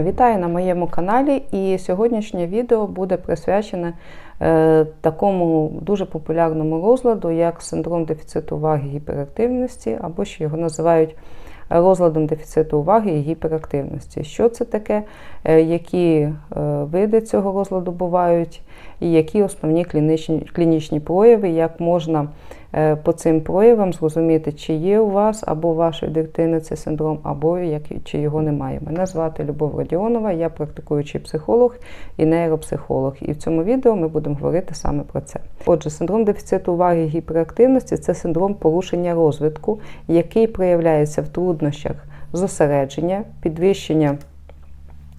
Вітаю на моєму каналі, і сьогоднішнє відео буде присвячене е, такому дуже популярному розладу, як синдром дефіциту уваги і гіперактивності, або ще його називають розладом дефіциту уваги і гіперактивності. Що це таке, які е, види цього розладу бувають, і які основні клінічні, клінічні прояви, як можна е, по цим проявам зрозуміти, чи є у вас або у вашої дитини цей синдром, або як, чи його немає. Мене звати Любов Радіонова, я практикуючий психолог і нейропсихолог. І в цьому відео ми будемо говорити саме про це. Отже, синдром дефіциту уваги і гіперактивності це синдром порушення розвитку, який проявляється в труднощах зосередження, підвищення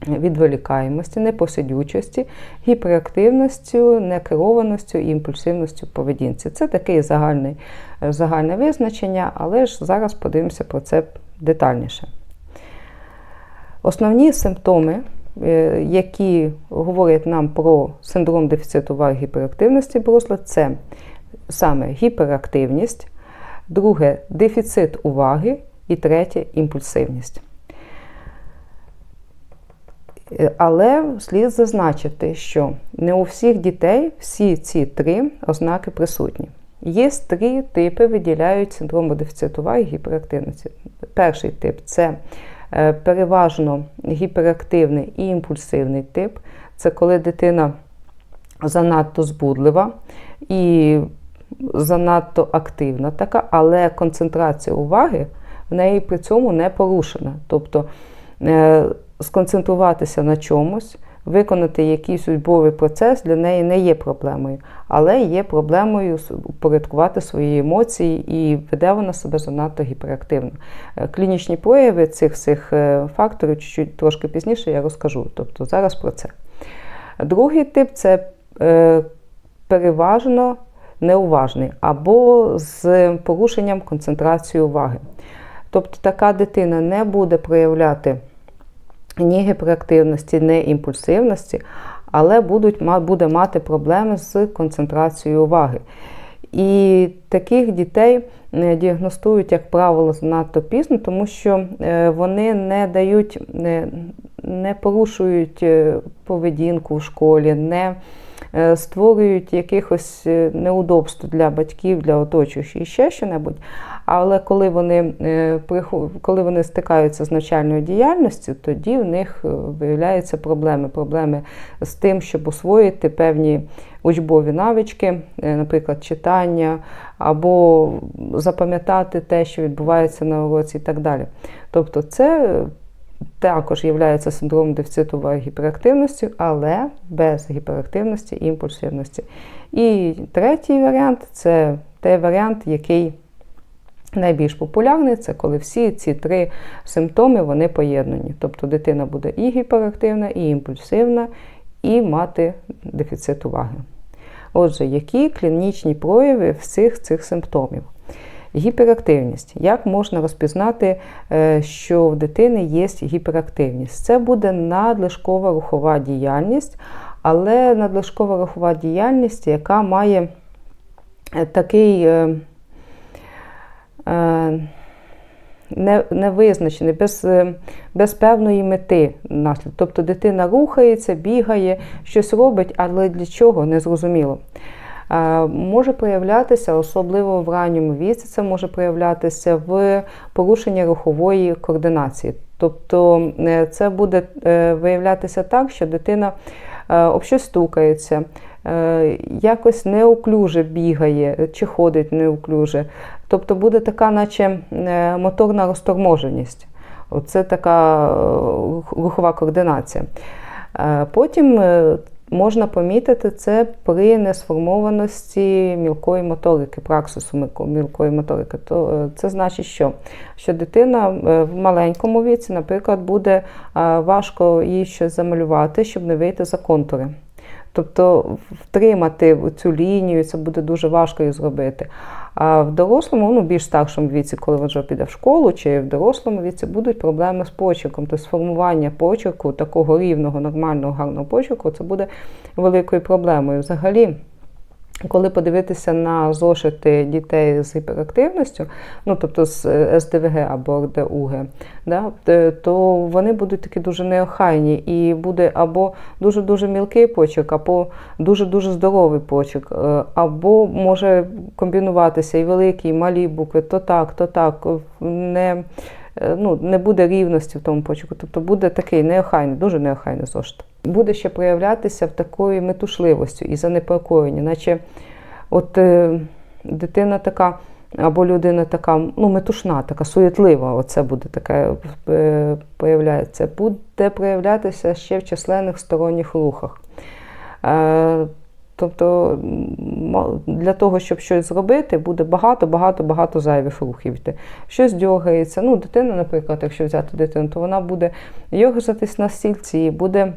відволікаємості, непосидючості, гіперактивністю, некерованістю і імпульсивністю поведінці. Це таке загальне, загальне визначення, але ж зараз подивимося про це детальніше. Основні симптоми, е, які говорять нам про синдром дефіциту уваги гіперактивності розлад, це саме гіперактивність, друге дефіцит уваги і третє імпульсивність. Е, але слід зазначити, що не у всіх дітей всі ці три ознаки присутні. Є три типи, виділяють синдрому дефіциту і гіперактивності. Перший тип це е, переважно гіперактивний і імпульсивний тип. Це коли дитина занадто збудлива і занадто активна така, але концентрація уваги в неї при цьому не порушена. Тобто е, сконцентруватися на чомусь, виконати якийсь учбовий процес для неї не є проблемою, але є проблемою упорядкувати свої емоції і веде вона себе занадто гіперактивно. Е, клінічні прояви цих всіх е, факторів чуть-чуть трошки пізніше я розкажу. Тобто зараз про це. Другий тип це е, переважно неуважний або з порушенням концентрації уваги. Тобто така дитина не буде проявляти ні гіперактивності, ні імпульсивності, але будуть, буде мати проблеми з концентрацією уваги. І таких дітей е, діагностують, як правило, занадто пізно, тому що е, вони не дають, не, порушують е, поведінку в школі, не створюють якихось неудобств для батьків, для оточуючих і ще що-небудь. Але коли вони е, коли вони стикаються з навчальною діяльністю, тоді в них е, виявляються проблеми. Проблеми з тим, щоб освоїти певні учбові навички, е, наприклад, читання, або запам'ятати те, що відбувається на уроці, і так далі. Тобто, це. Також є синдромом дефіцитової гіперактивності, але без гіперактивності і імпульсивності. І третій варіант це той варіант, який Найбільш популярний це коли всі ці три симптоми вони поєднані. Тобто дитина буде і гіперактивна, і імпульсивна, і мати дефіцит уваги. Отже, які клінічні прояви всіх цих симптомів? Гіперактивність. Як можна розпізнати, е, що в дитини є гіперактивність? Це буде надлишкова рухова діяльність, але надлишкова рухова діяльність, яка має е, такий. Е, Е, не, не без без певної мети наслід. Тобто дитина рухається, бігає, щось робить, але для чого не зрозуміло. Е, може проявлятися, особливо в ранньому віці, це може проявлятися в порушенні рухової координації. Тобто це буде виявлятися так, що дитина об щось стукається, якось неуклюже бігає чи ходить неуклюже. Тобто буде така, наче е, моторна розторможеність. Оце така е, рухова координація. Е, потім можна помітити це при несформованості мілкої моторики, праксису мілкої моторики. То Це значить, що Що дитина в маленькому віці, наприклад, буде важко їй щось замалювати, щоб не вийти за контури. Тобто втримати цю лінію, це буде дуже важко її зробити. А в дорослому, ну більш старшому віці, коли він вже піде в школу, чи в дорослому віці будуть проблеми з почерком. Тобто сформування почерку, такого рівного, нормального, гарного почерку, це буде великою проблемою. Взагалі, Коли подивитися на зошити дітей з гіперактивністю, ну тобто з е, СДВГ або РДУГ, да, е, то вони будуть такі дуже неохайні, і буде або дуже-дуже мілкий почерк, або дуже-дуже здоровий почерк, е, або може комбінуватися і великі, і малі букви, то так, то так. Не, ну, не буде рівності в тому почерку, тобто буде такий неохайний, дуже неохайний зошит буде ще проявлятися в такої метушливості і занепокоєнні, наче от е, дитина така. Або людина така ну, метушна, така суєтлива, оце буде таке е, появляється. Буде проявлятися ще в численних сторонніх рухах. Е, тобто для того, щоб щось зробити, буде багато-багато-багато зайвих рухів. Щось дьогається. Ну, Дитина, наприклад, якщо взяти дитину, то вона буде йогатись на стільці, буде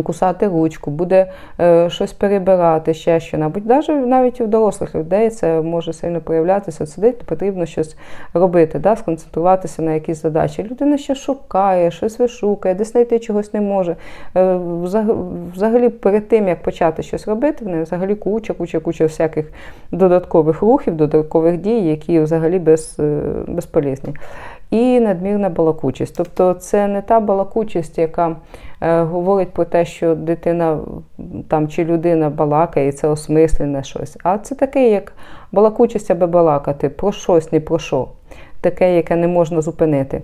кусати ручку, буде е, щось перебирати, ще що небудь. Навіть навіть у дорослих людей це може сильно проявлятися. Сидить, потрібно щось робити, да, сконцентруватися на якісь задачі. Людина ще шукає, щось вишукає, десь знайти чогось не може. Е, взагалі, перед тим, як почати щось робити, в неї взагалі куча, куча, куча всяких додаткових рухів, додаткових дій, які взагалі без, е, безполезні і надмірна балакучість. Тобто це не та балакучість, яка е, говорить про те, що дитина там чи людина балакає, і це осмислене щось. А це таке, як балакучість, аби балакати, про щось, не про що. Таке, яке не можна зупинити.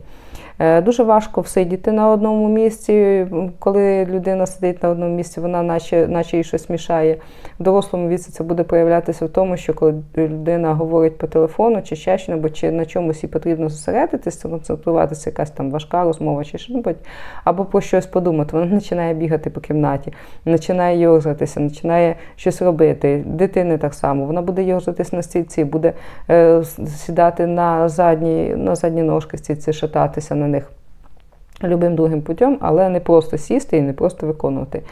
Е, дуже важко всидіти на одному місці. Коли людина сидить на одному місці, вона наче наче їй щось мішає. В дорослому віці це буде проявлятися в тому, що коли людина говорить по телефону, чи ще що чи на чомусь їй потрібно зосередитися, концентруватися, якась там важка розмова, чи що небудь, або про щось подумати, вона починає бігати по кімнаті, починає йорзатися, починає щось робити. Дитини так само, вона буде йорзатися на стільці, буде е, сідати на задні, на задні ножки стільці, шататися на них любим другим путем, але не просто сісти і не просто виконувати.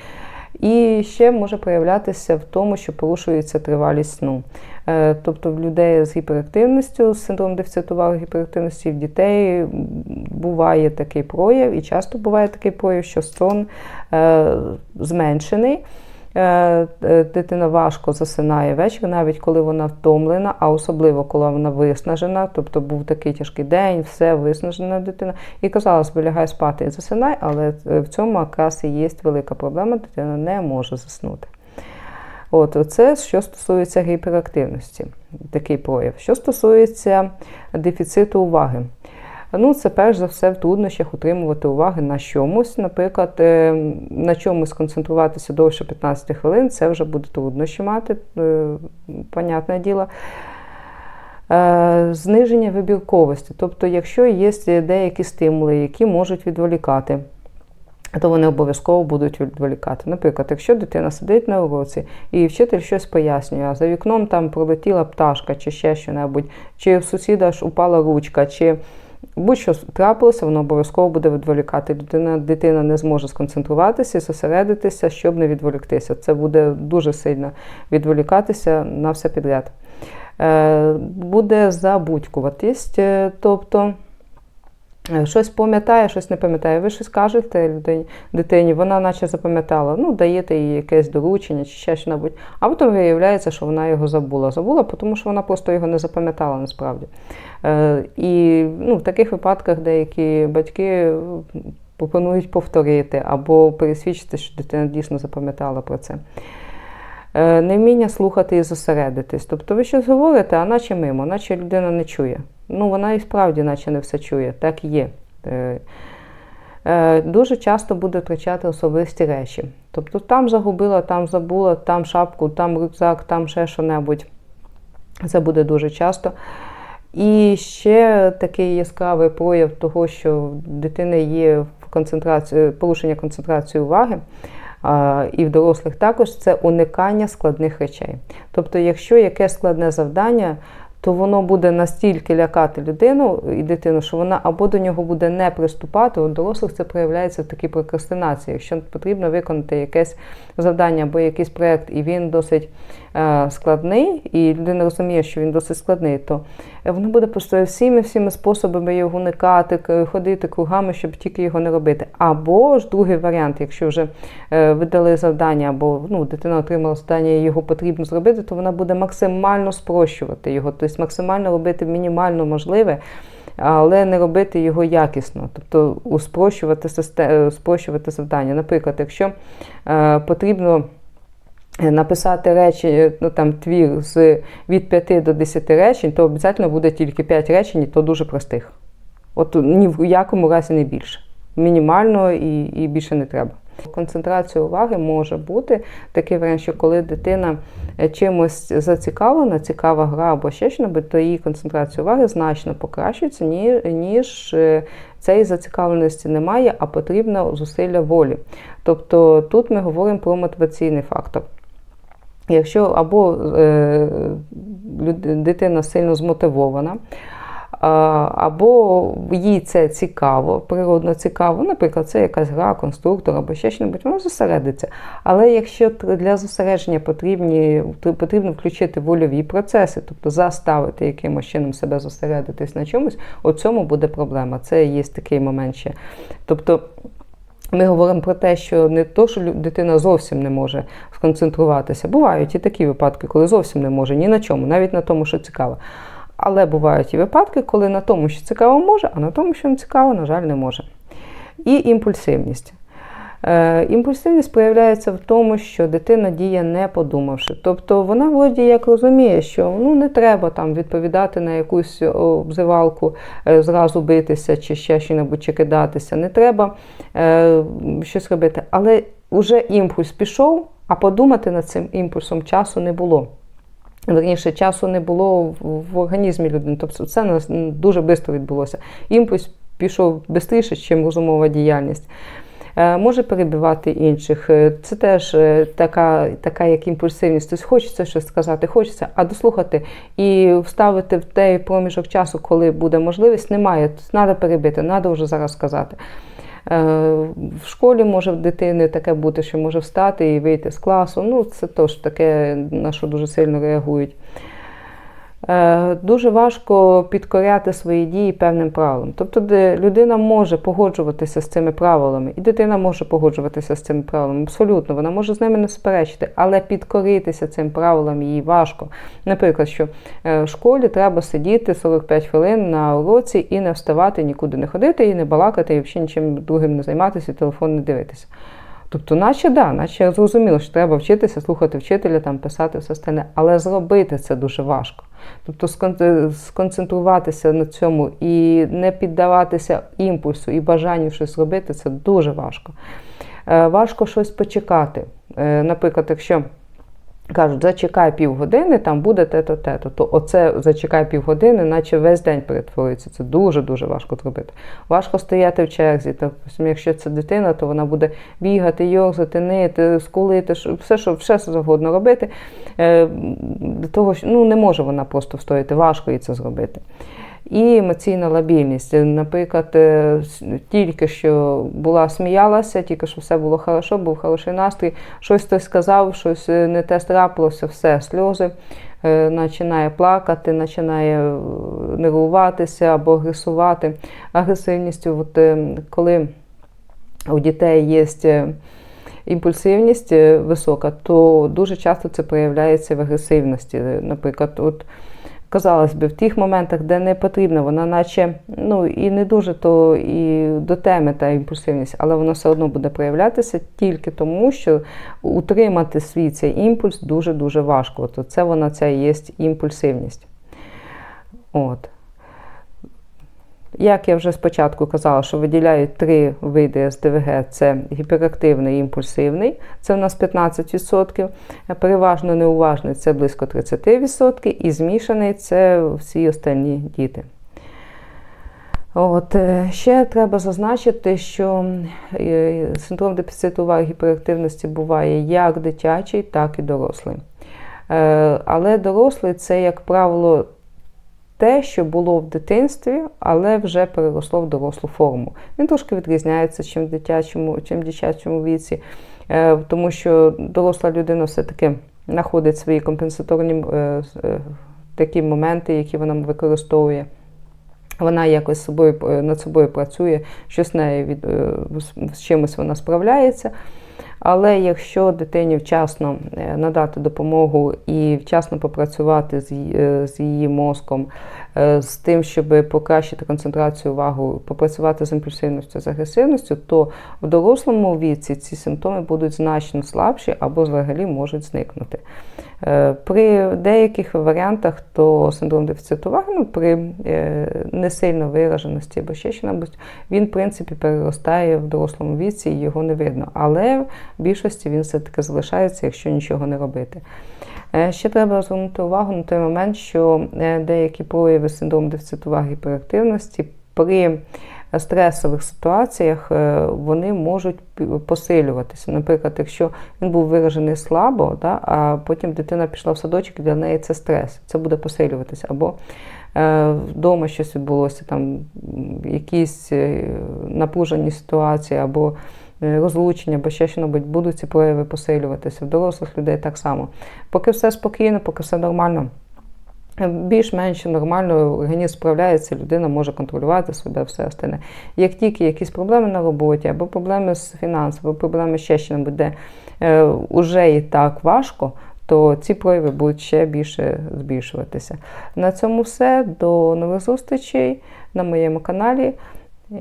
І ще може проявлятися в тому, що порушується тривалість сну. Е, тобто в людей з гіперактивністю, з синдромом дефіциту уваги гіперактивності в дітей буває такий прояв, і часто буває такий прояв, що сон е, зменшений. Е, е, дитина важко засинає ввечері, навіть коли вона втомлена, а особливо коли вона виснажена, тобто був такий тяжкий день, все виснажена дитина. І казалось би, лягай спати і засинай, але в цьому якраз і є велика проблема, дитина не може заснути. От, Це що стосується гіперактивності, такий прояв. Що стосується дефіциту уваги. Ну, це перш за все в труднощах утримувати уваги на чомусь. Наприклад, е, на чомусь концентруватися довше 15 хвилин, це вже буде труднощі мати, е, понятне діло. Е, зниження вибірковості. Тобто, якщо є деякі стимули, які можуть відволікати, то вони обов'язково будуть відволікати. Наприклад, якщо дитина сидить на уроці і вчитель щось пояснює, а за вікном там пролетіла пташка чи ще що-небудь, чи в сусіда ж упала ручка, чи Будь-що трапилося, воно обов'язково буде відволікати. Дитина дитина не зможе сконцентруватися і зосередитися, щоб не відволіктися. Це буде дуже сильно відволікатися на все підряд. Е, буде забудькуватість, е, тобто. Е, щось пам'ятає, щось не пам'ятає. Ви щось кажете людині, дитині, вона наче запам'ятала, ну, даєте їй якесь доручення чи ще щось, а потім виявляється, що вона його забула. Забула, тому що вона просто його не запам'ятала насправді. Е, і ну, в таких випадках деякі батьки пропонують повторити або пересвідчити, що дитина дійсно запам'ятала про це. Е, невміння слухати і зосередитись. Тобто ви щось говорите, а наче мимо, наче людина не чує. Ну, вона і справді, наче не все чує, так є. Е, дуже часто буде втрачати особисті речі. Тобто там загубила, там забула, там шапку, там рюкзак, там ще що-небудь. Це буде дуже часто. І ще такий яскравий прояв того, що в дитини є концентрація, порушення концентрації уваги. І в дорослих також це уникання складних речей. Тобто, якщо яке складне завдання, то воно буде настільки лякати людину і дитину, що вона або до нього буде не приступати. У дорослих це проявляється в такій прокрастинації. Якщо потрібно виконати якесь завдання або якийсь проєкт, і він досить складний, і людина розуміє, що він досить складний, то воно буде просто всіми всіми способами його уникати, ходити кругами, щоб тільки його не робити. Або ж другий варіант, якщо вже е, ви дали завдання, або ну, дитина отримала завдання, і його потрібно зробити, то вона буде максимально спрощувати його, тобто максимально робити мінімально можливе. Але не робити його якісно, тобто успрощувати, систе- е, спрощувати завдання. Наприклад, якщо е, потрібно е, написати речі, ну там твір з від 5 до 10 речень, то обов'язково буде тільки 5 речень, і то дуже простих. От ні в якому разі не більше. Мінімально і, і більше не треба. Концентрація уваги може бути такий варіант, що коли дитина е, чимось зацікавлена, цікава гра або ще щось, то її концентрація уваги значно покращується, ні- ніж е, цієї зацікавленості немає, а потрібно зусилля волі. Тобто тут ми говоримо про мотиваційний фактор. Якщо або е, дитина сильно змотивована, або їй це цікаво, природно цікаво, наприклад, це якась гра, конструктор або ще щось, вона зосередиться. Але якщо для зосередження потрібні, потрібно включити вольові процеси, тобто заставити якимось чином себе зосередитись на чомусь, у цьому буде проблема. Це є такий момент ще. Тобто, ми говоримо про те, що не то, що дитина зовсім не може сконцентруватися. Бувають і такі випадки, коли зовсім не може ні на чому, навіть на тому, що цікаво. Але бувають і випадки, коли на тому, що цікаво, може, а на тому, що не цікаво, на жаль, не може. І імпульсивність. Е, імпульсивність проявляється в тому, що дитина діє не подумавши. Тобто вона вроді як розуміє, що ну не треба там відповідати на якусь обзивалку, е, зразу битися чи ще щось чи кидатися. Не треба е, щось робити. Але вже імпульс пішов, а подумати над цим імпульсом часу не було. Верніше, часу не було в організмі людини. Тобто це дуже швидко відбулося. Імпульс пішов швидше, ніж розумова діяльність. Е, Може перебивати інших. Е, Це теж е, така, така як імпульсивність. Тобто хочеться щось сказати, хочеться, а дослухати і вставити в той проміжок часу, коли буде можливість, немає. Треба перебити, треба вже зараз сказати. В школі може в дитини таке бути, що може встати і вийти з класу. Ну, це теж таке, на що дуже сильно реагують. Е, Дуже важко підкоряти свої дії певним правилам. Тобто, де людина може погоджуватися з цими правилами, і дитина може погоджуватися з цими правилами. Абсолютно, вона може з ними не суперечити, але підкоритися цим правилам їй важко. Наприклад, що е, в школі треба сидіти 45 хвилин на уроці і не вставати, нікуди не ходити, і не балакати, і взагалі нічим другим не займатися, і телефон не дивитися. Тобто, наче да, наче зрозуміло, що треба вчитися, слухати вчителя, там писати все остальне, але зробити це дуже важко. Тобто сконцентруватися на цьому і не піддаватися імпульсу і бажанню щось зробити, це дуже важко. Е, Важко щось почекати. Е, Наприклад, якщо кажуть, зачекай півгодини, там буде те-то, те-то, то оце зачекай півгодини, наче весь день перетворюється. Це дуже-дуже важко зробити. Важко стояти в черзі. Тобто, якщо це дитина, то вона буде бігати, йорзати, нити, скулити, все, що все завгодно робити. Е, До того, що ну, не може вона просто встояти, важко їй це зробити. І емоційна лабільність. Наприклад, е, тільки що була сміялася, тільки що все було хорошо, був хороший настрій, щось хтось сказав, щось е, не те трапилося, все, сльози, е, починає плакати, починає нервуватися або агресувати. Агресивністю, от, коли у дітей є імпульсивність висока, то дуже часто це проявляється в агресивності. Наприклад, от казалось би, в тих моментах, де не потрібно, вона наче ну і не дуже то і до теми та імпульсивність, але воно все одно буде проявлятися тільки тому, що утримати свій цей імпульс дуже-дуже важко. От це вона ця і є імпульсивність. От. Як я вже спочатку казала, що виділяють три види СДВГ: це гіперактивний і імпульсивний, це у нас 15%, переважно неуважний це близько 30%, і змішаний це всі остальні діти. От, е, ще треба зазначити, що е, синдром дефіциту уваги гіперактивності буває як дитячий, так і дорослий. Е, Але дорослий це, як правило, те, що було в дитинстві, але вже переросло в дорослу форму. Він трошки відрізняється, чим в дитячому, чим в дитячому віці, е, тому що доросла людина все-таки знаходить свої компенсаторні е, е, такі моменти, які вона використовує. Вона якось собою, над собою працює, щось з нею від, з чимось вона справляється. Але якщо дитині вчасно е, надати допомогу і вчасно попрацювати з, е, її мозком, з тим, щоб покращити концентрацію увагу, попрацювати з імпульсивністю, з агресивністю, то в дорослому віці ці симптоми будуть значно слабші або взагалі можуть зникнути. Е, При деяких варіантах, то синдром дефіциту уваги, ну, при е, несильно вираженості або ще що-небудь, він, в принципі, переростає в дорослому віці і його не видно. Але в більшості він все-таки залишається, якщо нічого не робити. Е, Ще треба звернути увагу на той момент, що е, деякі прояви синдрому дефіциту уваги і гіперактивності при стресових ситуаціях е, вони можуть посилюватися. Наприклад, якщо він був виражений слабо, да, а потім дитина пішла в садочок, для неї це стрес, це буде посилюватися. Або вдома щось відбулося, там якісь напружені ситуації, або розлучення, або ще що будуть ці прояви посилюватися. В дорослих людей так само. Поки все спокійно, поки все нормально. Більш-менш нормально організм справляється, людина може контролювати себе, все остальне. Як тільки якісь проблеми на роботі, або проблеми з фінансами, або проблеми ще що де е, вже і так важко, то ці прояви будуть ще більше збільшуватися. На цьому все. До нових зустрічей на моєму каналі.